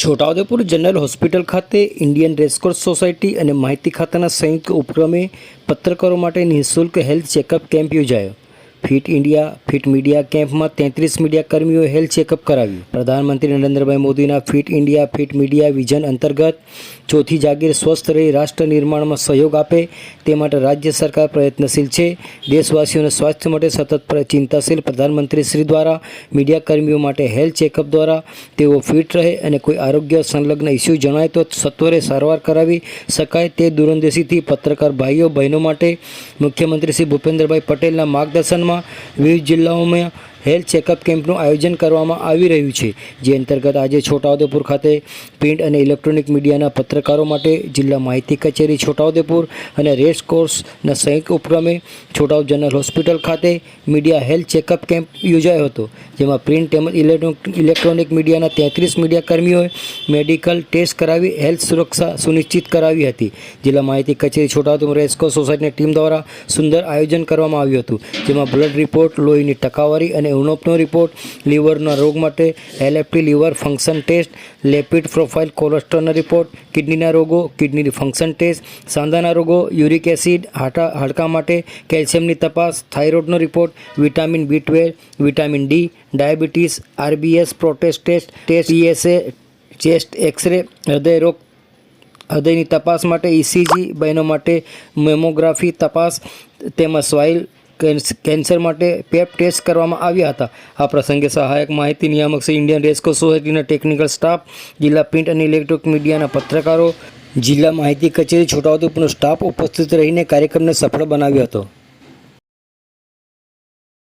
Chhota Udepur general hospital ખાતે Indian racecourse society અને માહિતી ખાતાના સંયુક્ત ઉપક્રમે પત્રકારો માટે નિઃશુલ્ક હેલ્થ ચેકઅપ કેમ્પ યોજાયો. ફિટ ઇન્ડિયા, ફિટ મીડિયા કેમ્પમાં તેત્રીસ મીડિયા કર્મીઓએ હેલ્થ ચેકઅપ કરાવ્યું. પ્રધાનમંત્રી નરેન્દ્રભાઈ મોદીના fit India, fit media vision અંતર્ગત ચોથી જાગીર સ્વસ્થ રહી, રાષ્ટ્ર નિર્માણમાં સહયોગ આપે, તે માટે રાજ્ય સરકાર પ્રયત્નશીલ છે. દેશવાસીઓના સ્વાસ્થ્ય માટે સતત ચિંતાશીલ પ્રધાનમંત્રી શ્રી દ્વારા મીડિયા કર્મીઓ માટે હેલ્થ ચેકઅપ દ્વારા તેઓ ફિટ રહે અને કોઈ આરોગ્ય સંલગ્ન ઇસ્યુ જણાય તો સત્વરે સારવાર કરાવી શકાય તે દૂરંદેશીથી પત્રકાર ભાઈઓ, બહેનો માટે મુખ્યમંત્રી શ્રી ભૂપેન્દ્રભાઈ પટેલના માર્ગદર્શનમાં વિવિધ જિલ્લાઓમાં હેલ્થ ચેકઅપ કેમ્પનું આયોજન કરવામાં આવી રહ્યું છે, જે અંતર્ગત આજે છોટાઉદેપુર ખાતે પ્રિન્ટ અને ઇલેક્ટ્રોનિક મીડિયાના પત્રકારો માટે જિલ્લા માહિતી કચેરી છોટાઉદેપુર અને રેસ કોર્સના સંયુક્ત ઉપક્રમે છોટાઉદ જનરલ હોસ્પિટલ ખાતે મીડિયા હેલ્થ ચેકઅપ કેમ્પ યોજાયો હતો, જેમાં પ્રિન્ટ તેમજ ઇલેક્ટ્રોનિક મીડિયાના તેત્રીસ મીડિયા કર્મીઓએ મેડિકલ ટેસ્ટ કરાવી હેલ્થ સુરક્ષા સુનિશ્ચિત કરાવી હતી. જિલ્લા માહિતી કચેરી છોટાઉદેપુર રેસ્કો સોસાયટીની ટીમ દ્વારા સુંદર આયોજન કરવામાં આવ્યું હતું, જેમાં બ્લડ રિપોર્ટ, લોહીની ટકાવારી અને ઉણપનો રિપોર્ટ, લીવરના રોગ માટે LFT liver function test, lipid profile કોલેસ્ટ્રોલનો report, કિડનીના રોગો કિડનીની ફંક્શન ટેસ્ટ, સાંધાના રોગો, યુરિક એસિડ, હાટા, હાડકા માટે કેલ્શિયમની તપાસ, થાઇરોઇડનો report, vitamin B vitamin D, diabetes, RBS, prostate test test PSA, chest X-ray હૃદયરોગ હૃદયની તપાસ માટે ઇસીજી બહેનો માટે મેમોગ્રાફી તપાસ, તેમજ કેન્સ- કેન્સર માટે પેપ ટેસ્ટ કરવામાં આવ્યા હતા. આ પ્રસંગે સહાયક માહિતી નિયામક શ્રી ઇન્ડિયન રેસ્કો સોસાયટીના ટેકનિકલ સ્ટાફ, જિલ્લા પ્રિન્ટ અને ઇલેક્ટ્રોનિક મીડિયાના પત્રકારો, જિલ્લા માહિતી કચેરી છોટાઉદેપુરનો સ્ટાફ ઉપસ્થિત રહીને કાર્યક્રમને સફળ બનાવ્યો હતો.